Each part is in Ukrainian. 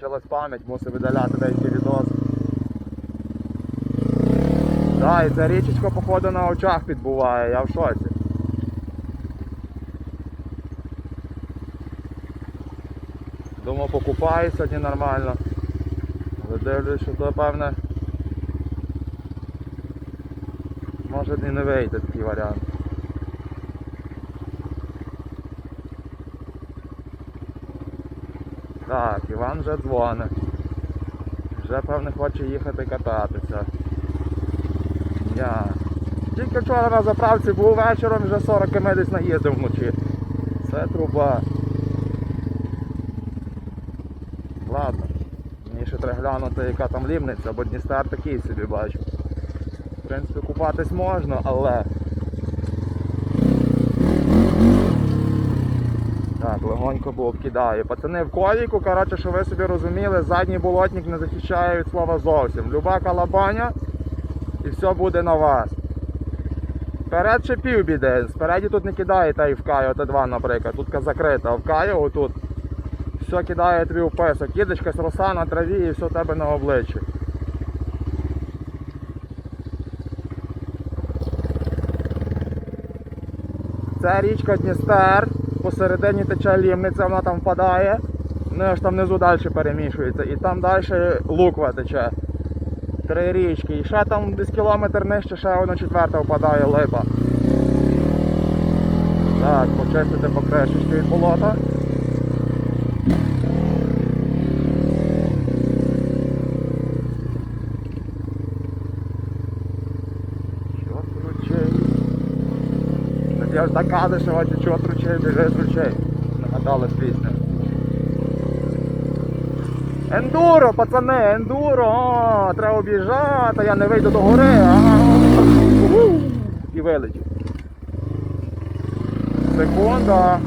кончилась пам'ять, мусив видаляти деякі відоси. Так, і ця річечка, походу, на очах підбуває, я в шоці. Думав, покупаю сьогодні нормально. Але дивлюсь, що то певне. Може і не вийде такий варіант. Так, Іван вже дзвонить. Вже певне хоче їхати кататися. Я. Тільки вчора на заправці був вечором, вже 40 км десь наїздив вночі. Це труба. Ладно. Мені ще треба глянути, яка там лівниця, бо Дністер такий собі бачу. В принципі, купатись можна, але. Так, легонько бо обкидаю. Пацани в коліку, коротше, що ви собі розуміли, задній болотник не захищає від слова зовсім. Люба калабаня і все буде на вас. Вперед ще півбіди. Спереді тут не кидає та і в Каю, Т2, наприклад. Тут закрита, а в Каю отут все кидає тобі в песок. Їдеш якась роса на траві і все тебе на обличчі. Це річка Дністер, посередині тече лімниця, вона там впадає, ну аж там внизу далі перемішується. І там далі луква тече. Три річки. І ще там десь кілометр нижче, ще одна четверта впадає липа. Так, почистити покришечки від болота. Чот ручей. Так я ж що от чот ручей, біжить ручей. Нагадалась пісня. Ендуро, пацани, ендуро, о, треба біжати, я не вийду до гори, ага. І вилетів. Секунда.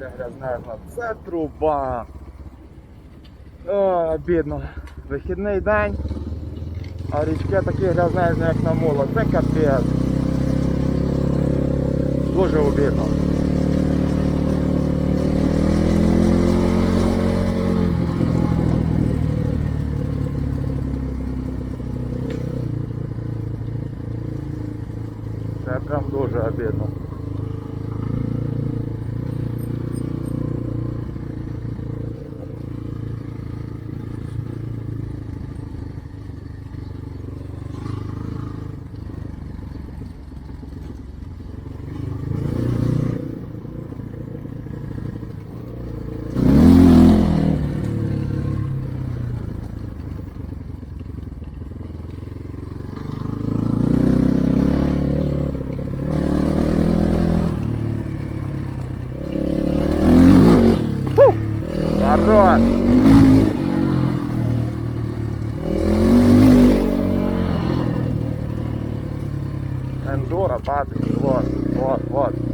Вінниця грязнезна, це труба. О, бідно. Вихідний день, а річки такі грязнезні, як на муло. Це капець. Дуже обідно. Це прям дуже обідно. Эндура, папич, вот, вот, вот.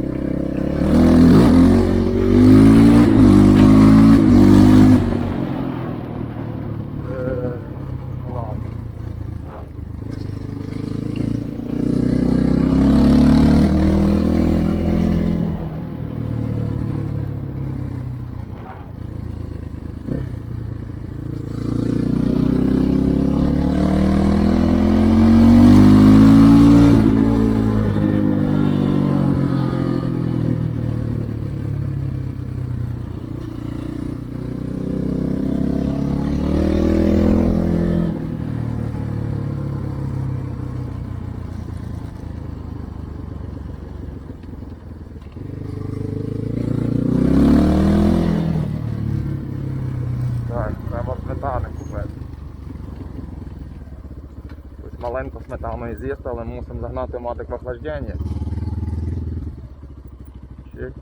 Ось сметаною з'їсти, але мусимо загнати мотик в охлаждення. Чик.